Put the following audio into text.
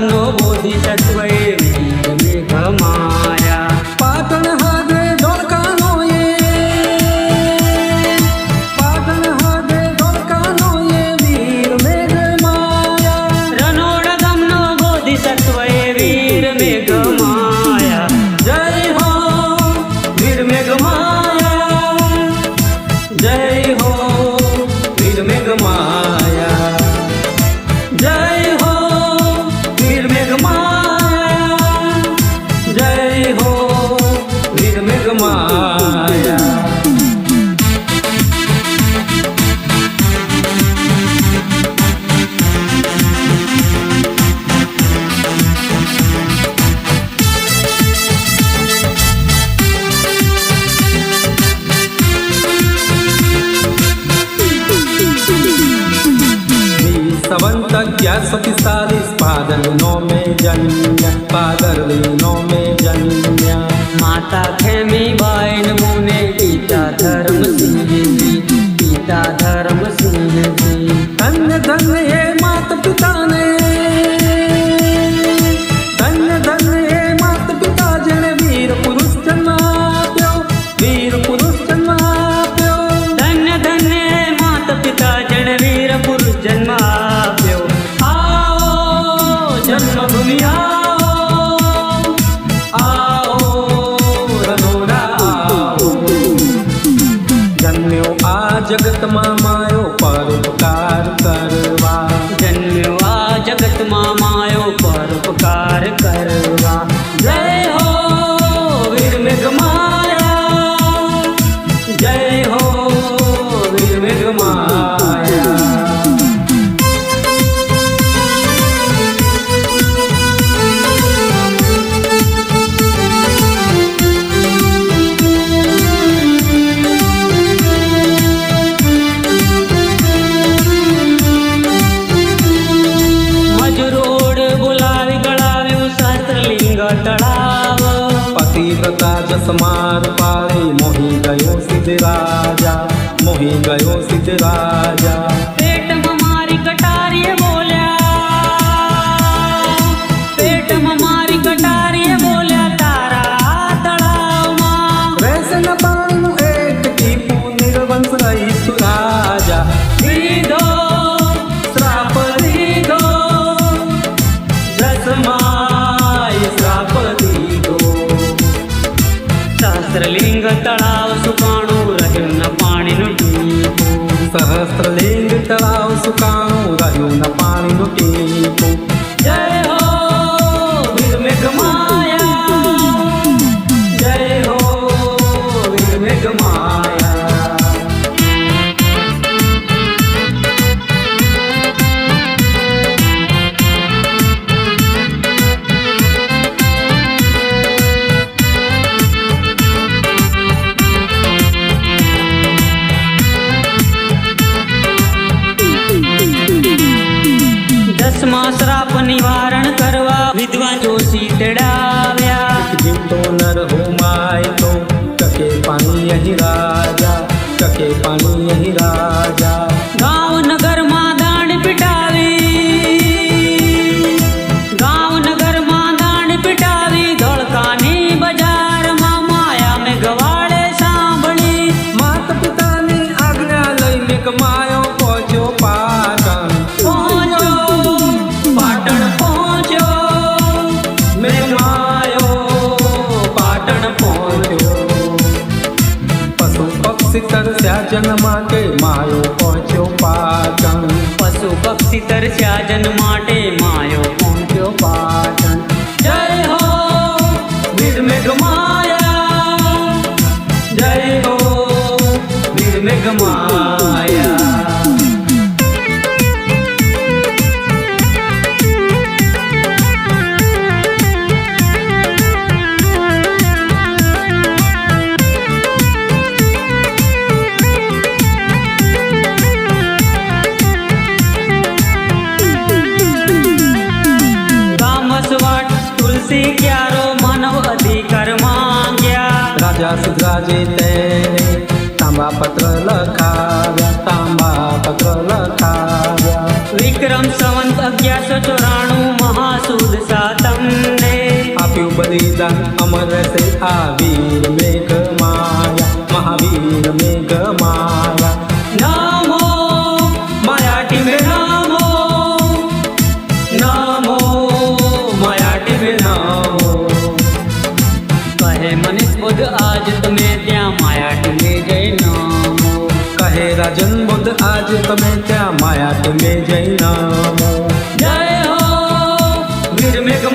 नमो बोधिसत्वै सवंत क्या सती सारी पादल पादलिनो में जन्य पादलिनो में जन्य माता खेमी बाई नमो ने पिता धर्म सिंह पिता धर्म सिंह जी। धन्य धन्य आत्मा मा પતિવ્રતા જસમાર પાળે મોહી ગયો સિદ્ધ રાજા મોહી ગયો સિદ્ધ રાજા സഹസ്രലിംഗ തളാവ് സുഖാണു റയുന്ന പാണിനു സഹസ്രലിംഗ തളാവ് സുഖാണു റയുന്ന പാണിനു तो नर घुमाए तो कके पानी यही राजा कके पानी यही राजा। તરસ્યા જન માટે માયો પહોંચ્યો પાટણ. પશુ પક્ષી તરસ્યા જન માટે માયો રાજા સિદ્ધરાજે તેને તાંબા પત્ર લખાવ્યા તાંબા પત્ર લખાવ્યા વિક્રમ સંવંત અગિયારસો ચોરાણું મહાસુદ સાતમને આપ્યું બલિદાન અમર રહેશે આ વીર મેઘ માયા મહાવીર મેઘ માયા ભજન બોધ આજે તમે ત્યાં માયા તમે જય રામ જય હો વીર મેઘ